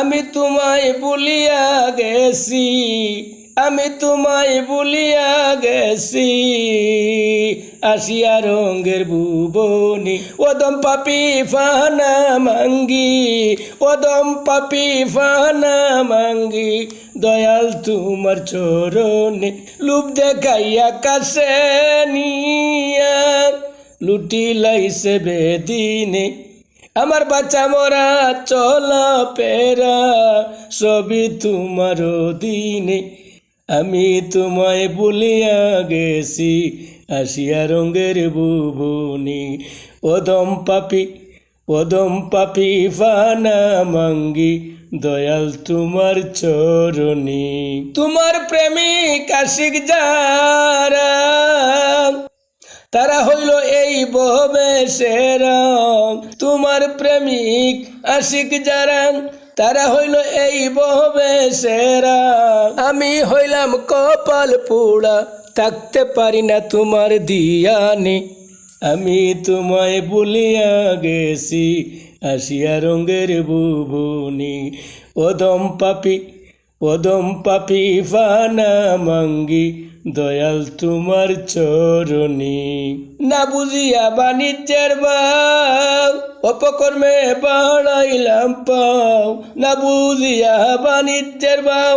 আমি তোমায় বলিয়া গেছি, আমি তোমায় বলিয়া গেছি। আসিয়া রঙ্গের ভুবনি ওদম পাপি ফানা মাঙ্গি ওদম পাপি ফানা মাঙ্গি, দয়াল তোমার চরণে লুপ দেখাইয়া কাছে নিয়া লুটি লাইছে বেদিনে। আমার বাচ্চা মরা, চলা পেরা সবই তোমার দিনে আমি তোমায় বলিয়া গেছি, আসিয়া রঙ্গের বুবনি। ওদম পাপি ওদম পাপি ফানা মাঙ্গি, দয়াল তোমার চরণী। তোমার প্রেমিক আশিক যারা, তারা হইল এই ববে সেরম তোমার প্রেমিক আশিক যারা তারা হইল এই ববে সেরা। আমি হইলাম কপাল পোড়া, থাকতে পারি না তোমার দিয়ানে। আমি তোমায় বলিয়া গেছি, আসিয়া রঙ্গের বুবনি ওদম পাপি ওদম পাপি ফানা মাঙ্গি দয়াল তোমার চরণী। না বুঝিয়া বাণিজ্যের বাউ অপকর্মে বাড়াইলাম পাও। না বুঝিয়া বাণিজ্যের বাউ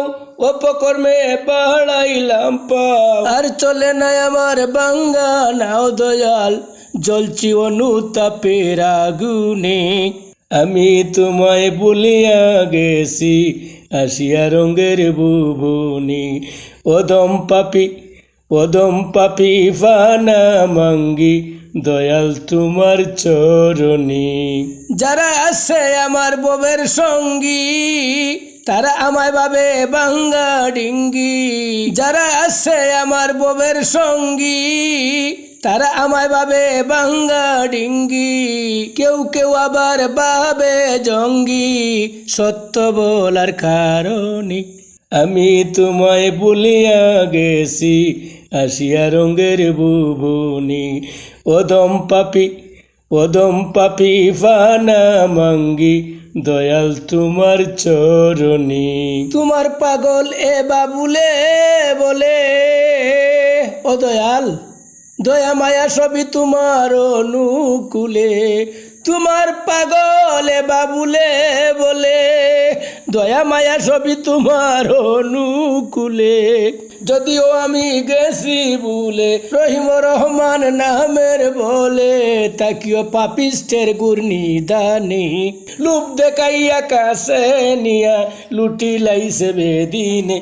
অপকর্মে বাড়াইলাম পাও। আর চলে না আমার বাঙ্গা, নাও দয়াল জলছি অনুতাপের আগুনে। আমি তোমায় বলিয়া গেছি আসিয়া রঙ্গের বুবনি। ওদম পাপি ওদম পাপি ফানা মাঙ্গি, দয়াল তোমার চরণী। যারা আছে আমার ববের সঙ্গী, তারা আমায় ভাবে বাঙ্গা ডিঙ্গি। যারা আছে আমার ববের সঙ্গী তারা আমায় ভাবে বাঙ্গা ডিঙ্গি। কেউ কেউ আবার ভাবে জঙ্গি। সত্য বলার কারণে আমি তোমায় বলিয়া গেছি, আসিয়া রঙ্গের বুবনি। ওদম পাপি ওদম পাপি ফানা মাঙ্গি, দয়াল তোমার চরণী। তোমার পাগল এ বাবুলে বলে, ও দয়াল। দয়া মায়া সবই তোমার অনুকূলে, তোমার পাগলে বাবুলে বলে। দয়া মায়া সবই তোমার অনুকূলে, যদিও আমি গেছি বলে রহিম রহমান নামের বলে, তাকিও পাপিষ্টের গুর্নি দানি লুপ দেখাইয়া কাছে নিয়া লুটি লাইছে বেদিনে।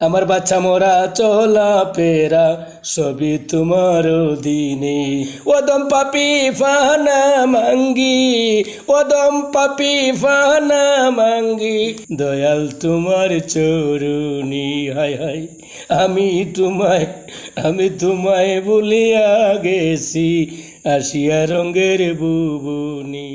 আমার বাচ্চা মোরা চলা পেরা সবই তোমার দিনে ওদম পাপি ফানা মাঙ্গি, ওদম পাপি ফানা মাঙ্গি, দয়াল তোমার চরুনি হায় হায়, আমি তোমায় আমি তোমায় বলিয়া গেছি, আসিয়া রঙ্গের বুবনি।